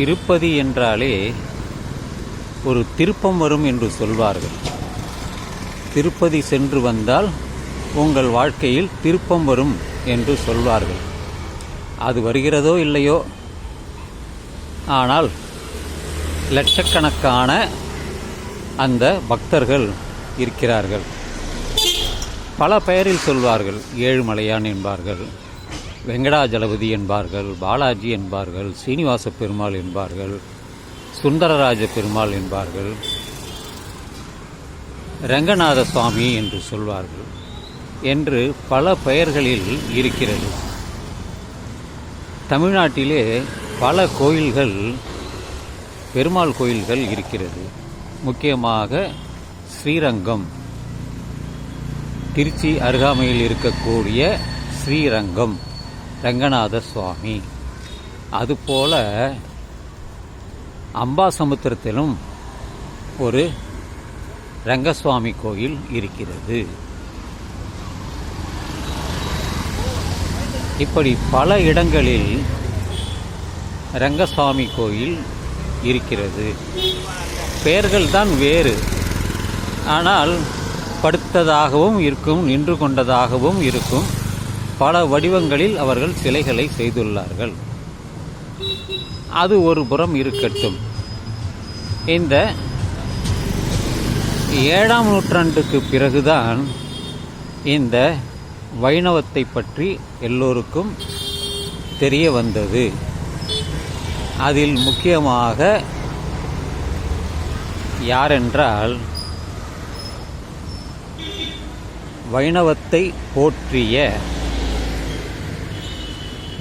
திருப்பதி என்றாலே ஒரு திருப்பம் வரும் என்று சொல்வார்கள். திருப்பதி சென்று வந்தால் உங்கள் வாழ்க்கையில் திருப்பம் வரும் என்று சொல்வார்கள். அது வருகிறதோ இல்லையோ? ஆனால் லட்சக்கணக்கான அந்த பக்தர்கள் இருக்கிறார்கள். பல பெயரில் சொல்வார்கள் ஏழுமலையான் என்பார்கள். வெங்கடாஜலபதி என்பார்கள் பாலாஜி என்பார்கள் சீனிவாச பெருமாள் என்பார்கள் சுந்தரராஜ பெருமாள் என்பார்கள் ரங்கநாத சுவாமி என்று சொல்வார்கள் என்று பல பெயர்களில் இருக்கிறது. தமிழ்நாட்டிலே பல கோயில்கள் பெருமாள் கோயில்கள் இருக்கிறது. முக்கியமாக ஸ்ரீரங்கம். திருச்சி அருகாமையில் இருக்கக்கூடிய ஸ்ரீரங்கம். ரங்கநாத சுவாமி அதுபோல் அம்பாசமுத்திரத்திலும் ஒரு ரங்கசுவாமி கோயில் இருக்கிறது. இப்படி பல இடங்களில் ரங்கசாமி கோயில் இருக்கிறது. பெயர்கள் தான் வேறு. ஆனால் படுத்ததாகவும் இருக்கும் நின்று கொண்டதாகவும் இருக்கும். பல வடிவங்களில் அவர்கள் சிலைகளை செய்துள்ளார்கள். அது ஒரு புறம் இருக்கட்டும். இந்த ஏழாம் நூற்றாண்டுக்கு பிறகுதான் இந்த வைணவத்தை பற்றி எல்லோருக்கும் தெரிய வந்தது. அதில் முக்கியமாக யாரென்றால் வைணவத்தை போற்றிய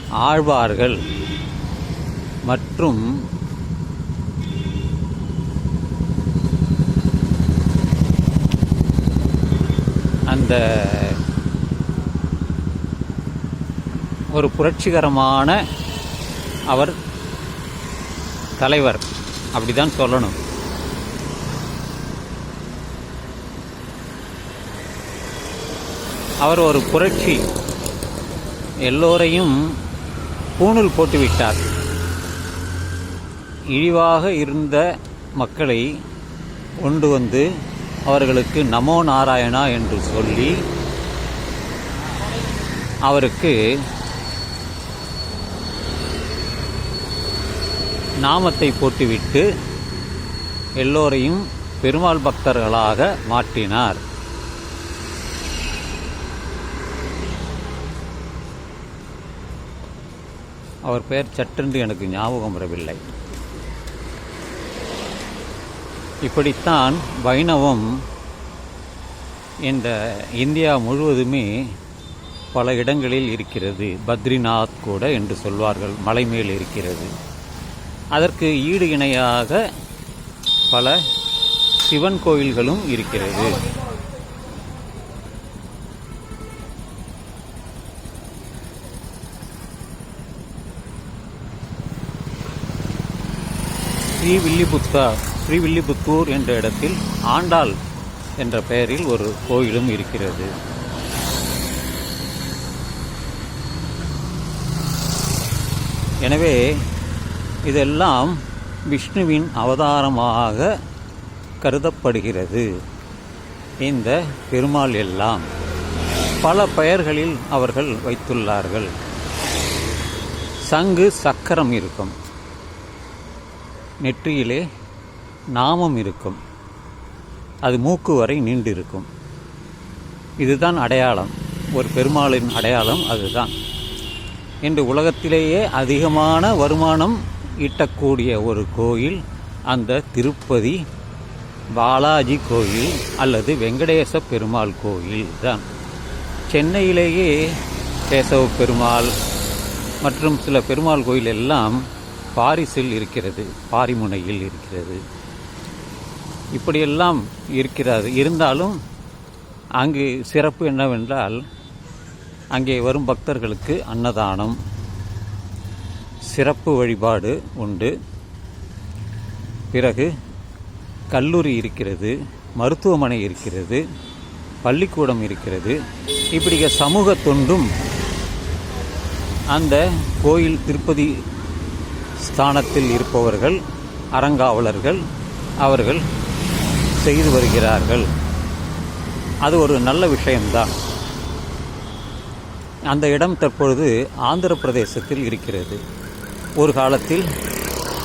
ஆழ்வார்கள் மற்றும் அந்த ஒரு புரட்சிகரமான அவர் தலைவர். அப்படிதான் சொல்லணும். அவர் ஒரு புரட்சி. எல்லோரையும் பூணூல் போட்டுவிட்டார். இழிவாக இருந்த மக்களை கொண்டு வந்து அவர்களுக்கு நமோ நாராயணா என்று சொல்லி அவருக்கு நாமத்தை போட்டுவிட்டு எல்லோரையும் பெருமாள் பக்தர்களாக மாற்றினார். அவர் பெயர் சட்டென்று எனக்கு ஞாபகம் வரவில்லை. இப்படித்தான் வைணவம் இந்த இந்தியா முழுவதுமே பல இடங்களில் இருக்கிறது. பத்ரிநாத் கூட என்று சொல்வார்கள் மலை மேல் இருக்கிறது. அதற்கு ஈடு இணையாக பல சிவன் கோயில்களும் இருக்கிறது. ஸ்ரீவில்லிபுத்தா ஸ்ரீவில்லிபுத்தூர் என்ற இடத்தில் ஆண்டாள் என்ற பெயரில் ஒரு கோயிலும் இருக்கிறது. எனவே இதெல்லாம் விஷ்ணுவின் அவதாரமாக கருதப்படுகிறது. இந்த பெருமாள் எல்லாம் பல பெயர்களில் அவர்கள் வைத்துள்ளார்கள். சங்கு சக்கரம் இருக்கும். நெற்றியிலே நாமம் இருக்கும். அது மூக்கு வரை நீண்டிருக்கும். இதுதான் அடையாளம். ஒரு பெருமாளின் அடையாளம் அதுதான். இன்று உலகத்திலேயே அதிகமான வருமானம் ஈட்டக்கூடிய ஒரு கோயில் அந்த திருப்பதி பாலாஜி கோயில் அல்லது வெங்கடேச பெருமாள் கோயில் தான். சென்னையிலேயே கேசவ பெருமாள் மற்றும் சில பெருமாள் கோயில் எல்லாம் பாரிஸில் இருக்கிறது பாரிமுனையில் இருக்கிறது. இப்படியெல்லாம் இருக்கிறது இருந்தாலும் அங்கு சிறப்பு என்னவென்றால் அங்கே வரும் பக்தர்களுக்கு அன்னதானம் சிறப்பு வழிபாடு உண்டு. பிறகு கல்லூரி இருக்கிறது மருத்துவமனை இருக்கிறது பள்ளிக்கூடம் இருக்கிறது. இப்படி சமூக தொண்டும் அந்த கோயில் திருப்பதி ஸ்தானத்தில் இருப்பவர்கள் அறங்காவலர்கள் அவர்கள் செய்து வருகிறார்கள். அது ஒரு நல்ல விஷயம்தான். அந்த இடம் தற்பொழுது ஆந்திர பிரதேசத்தில் இருக்கிறது. ஒரு காலத்தில்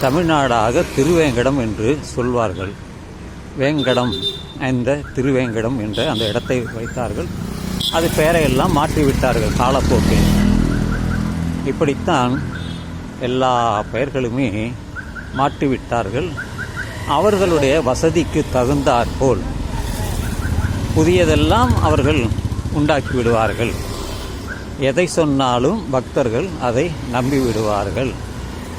தமிழ்நாடாக திருவேங்கடம் என்று சொல்வார்கள். வேங்கடம் என்ற திருவேங்கடம் என்ற அந்த இடத்தை வைத்தார்கள். அது பெயரையெல்லாம் மாற்றிவிட்டார்கள் காலப்போக்கில். இப்படித்தான் எல்லா பெயர்களுமே மாட்டிவிட்டார்கள் அவர்களுடைய வசதிக்கு தகுந்தாற்போல் புதியதெல்லாம் அவர்கள் உண்டாக்கி விடுவார்கள் எதை சொன்னாலும் பக்தர்கள் அதை நம்பி விடுவார்கள்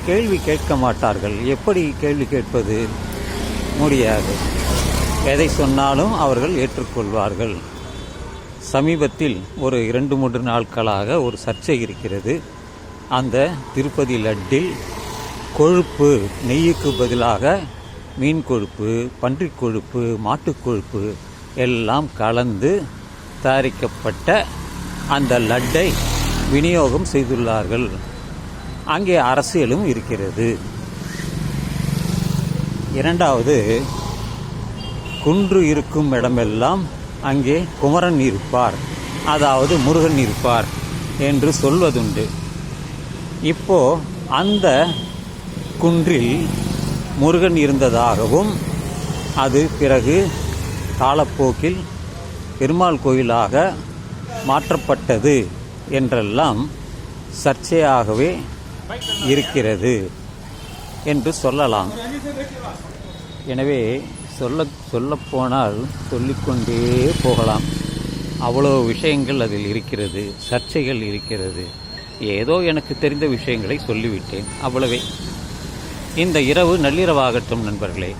கேள்வி கேட்க மாட்டார்கள். எப்படி கேள்வி கேட்பது? முடியாது. எதை சொன்னாலும் அவர்கள் ஏற்றுக்கொள்வார்கள். சமீபத்தில் ஒரு இரண்டு மூன்று நாட்களாக ஒரு சர்ச்சை இருக்கிறது. அந்த திருப்பதி லட்டில் கொழுப்பு நெய்யுக்கு பதிலாக மீன் கொழுப்பு பன்றிக் கொழுப்பு மாட்டுக் கொழுப்பு எல்லாம் கலந்து தயாரிக்கப்பட்ட அந்த லட்டை விநியோகம் செய்துள்ளார்கள். அங்கே அரசியலும் இருக்கிறது. இரண்டாவது குன்று இருக்கும் இடமெல்லாம் அங்கே குமரன் இருப்பார். அதாவது முருகன் இருப்பார் என்று சொல்வதுண்டு. இப்போ அந்த குன்றில் முருகன் இருந்ததாகவும் அது பிறகு காலப்போக்கில் பெருமாள் கோயிலாக மாற்றப்பட்டது என்றெல்லாம் சர்ச்சையாகவே இருக்கிறது என்று சொல்லலாம். எனவே சொல்ல சொல்லப்போனால் சொல்லிக்கொண்டே போகலாம். அவ்வளோ விஷயங்கள் அதில் இருக்கிறது சர்ச்சைகள் இருக்கிறது. ஏதோ எனக்கு தெரிந்த விஷயங்களை சொல்லிவிட்டேன். அவ்வளவே. இந்த இரவு நள்ளிரவாகட்டும் நண்பர்களே.